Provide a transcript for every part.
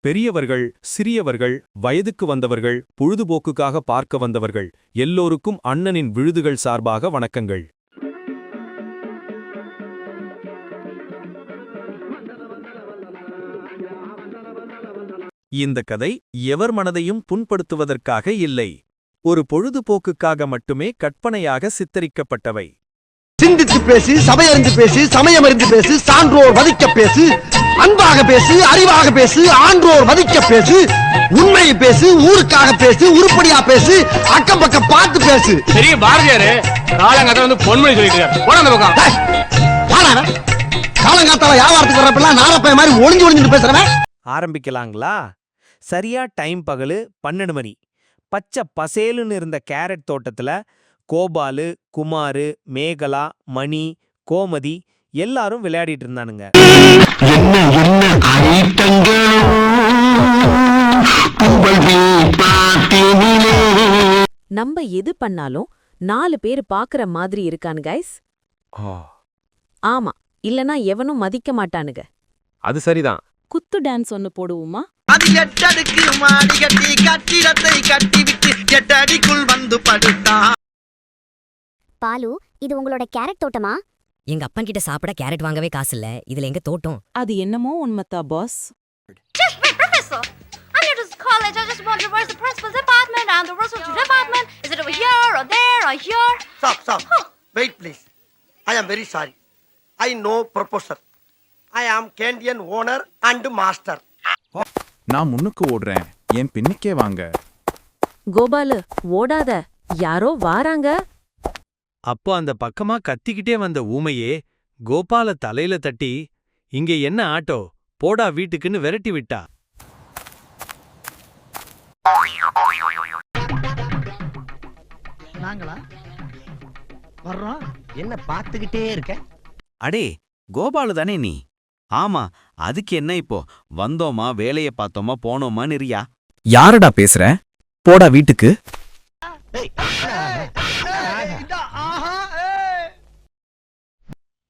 பெரியவர்கள் சிறியவர்கள் வயதுக்கு வந்தவர்கள் பொழுதுபோக்குக்காக பார்க்க வந்தவர்கள் எல்லோருக்கும் அண்ணனின் விழுதுகள் சார்பாக வணக்கங்கள். இந்த கதை எவர் மனதையும் புண்படுத்துவதற்காக இல்லை. ஒரு பொழுதுபோக்குக்காக மட்டுமே கற்பனையாக சித்தரிக்கப்பட்டவை. சிந்தித்து பேசி சபையறிந்து பேசி சமயம் அறிந்து சான்றோர் மதிக்க பேசு அன்பாக பேசு அறிவாக பேசு ஆன்றோர் மதிக்க பேசு உண்மையை பேசு ஊருக்காக பேசு உருப்படியா பேசு அக்கம் பக்கம் பார்த்து பேசு. பெரிய பாரதியாரு காலங்கத்தை வந்து பொன்மொழி சொல்லிட்டு இருக்காரு. காலங்காத்தால வியாபாரத்துக்கு வர்றப்பெல்லாம் நாரப்பைய மாதிரி ஒளிஞ்சு ஒளிஞ்சுட்டு பேசுறவன். ஆரம்பிக்கலாங்களா? சரியா டைம் பகலு பன்னெண்டு மணி. பச்சை பசேலுன்னு இருந்த கேரட் தோட்டத்துல கோபாலு குமாரு மேகலா மணி கோமதி எல்லாரும் விளையாடிட்டு இருந்தானுங்க. நம்ம எது பண்ணாலும் நாலு பேர் பாக்குற மாதிரி இருக்கான் கைஸ் ஆமா இல்லனா எவனும் மதிக்க மாட்டானுங்க. அது சரிதான். குத்து டான்ஸ் ஒன்னு போடுவோமா? பாலு இது உங்களோட கேரட் தோட்டமா? எங்க அப்பன் கிட்ட சாப்பிட கேரட் வாங்கவே காசு இல்ல. இதுல எங்க தோட்டம்? அது என்னமோ உண்மைத்தா boss Just wait, professor. I'm new to this college. I just wonder where's the principal's department. And the research department. Is it over here or there or here? Stop stop wait please I am very sorry I know professor I am canteen owner and master நான் முன்னுக்கு ஓடுறேன். என் பின்னுக்கே வாங்க. கோபாலு ஓடாத. யாரோ வாராங்க. அப்போ அந்த பக்கமா கத்திக்கிட்டே வந்த ஊமையே கோபால தலையில தட்டி இங்க என்ன ஆட்டோ? போடா வீட்டுக்குன்னு விரட்டி விட்டா. நாங்களா? வர்றோம். என்ன பார்த்துக்கிட்டே இருக்க? அடே கோபாலு தானே நீ? ஆமா அதுக்கு என்ன இப்போ? வந்தோமா வேலைய பார்த்தோமா போனோமான்னு இருயா யாரடா பேசுற? போடா வீட்டுக்கு.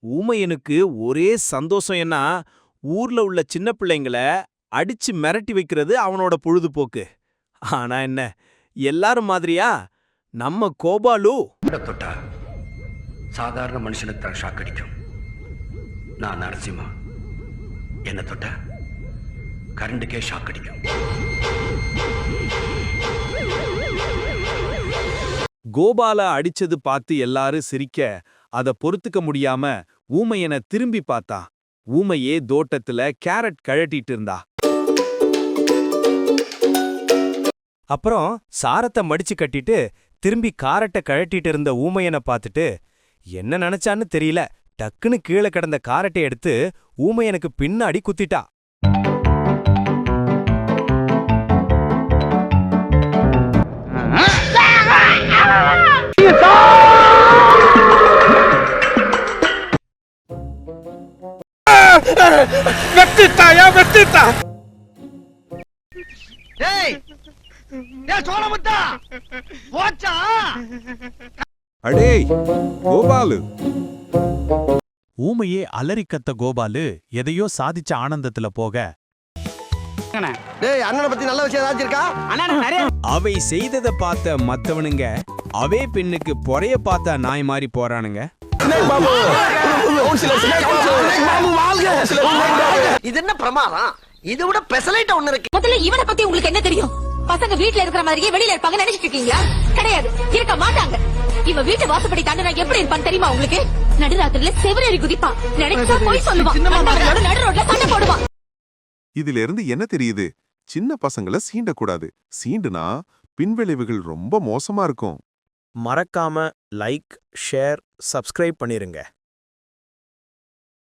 ஊமையனுக்கு ஒரே சந்தோஷம் என்ன ஊர்ல உள்ள சின்ன பிள்ளைங்கள அடிச்சு மிரட்டி வைக்கிறது அவனோட பொழுதுபோக்கு. ஆனா என்ன எல்லாரும் மாதிரியா? நம்ம கோபாலு. தொட்டா சாதாரண மனுஷனுக்கு தான் ஷாக் அடிக்கும். நான் நரசிம்மா. என்ன தொட்டா கரண்டுக்கே ஷாக் அடிக்கும். கோபால அடிச்சது பார்த்து எல்லாரும் சிரிக்க அத பொறுத்துக்க முடியாம ஊமையன திரும்பி பார்த்தா. ஊமையே தோட்டத்துல கேரட் கழட்டிட்டு இருந்தா. அப்புறம் சாரத்தை மடிச்சு கட்டிட்டு திரும்பி காரட்டை கழட்டிட்டு இருந்த ஊமையனை பார்த்துட்டு என்ன நினைச்சான்னு தெரியல. டக்குன்னு கீழே கிடந்த காரட்டை எடுத்து ஊமையனுக்கு பின்னாடி குத்திட்டா. வெத்தித்தாயா வெத்தித்தா ஏய் ஏய் சோழமுத்தா போச்சா? அடேய் கோபாலு. ஊமையே அலறி கத்த கோபாலு எதையோ சாதிச்ச ஆனந்தத்துல போக. டேய் அண்ணனை பத்தி நல்ல விஷயம் ஏதாச்சும் இருக்கா? அவை செய்தத பார்த்த மத்தவனுங்க அவே பெண்ணுக்கு பொறைய பார்த்தா நாய் மாதிரி போறானுங்க. இது என்ன பிரமாதம்? இதை விட பெசலைட்ட ஒண்ணு இருக்கு. முதல்ல இவனை பத்தி உங்களுக்கு என்ன தெரியும்? பசங்க வீட்ல இருக்கிற மாதிரியே வெளியில இருப்பாங்க நினைச்சிட்டு இருக்கீங்களா? கிடையாது. இருக்க மாட்டாங்க. இவன் வீட்டு வாசப்படி தாண்டினா எப்படி இருப்பான் தெரியுமா உங்களுக்கு? நடுராத்திரில செவரேறி குதிப்பான். நினைச்சா போய் சொல்லுவான். நடு ரோட்ல சண்டை போடுவான். இதுல இருந்து என்ன தெரியுது? சின்ன பசங்களை சீண்டக்கூடாது. சீண்டுனா பின்விளைவுகள் ரொம்ப மோசமா இருக்கும். மறக்காம லைக் ஷேர் சப்ஸ்கிரைப் பண்ணிருங்க.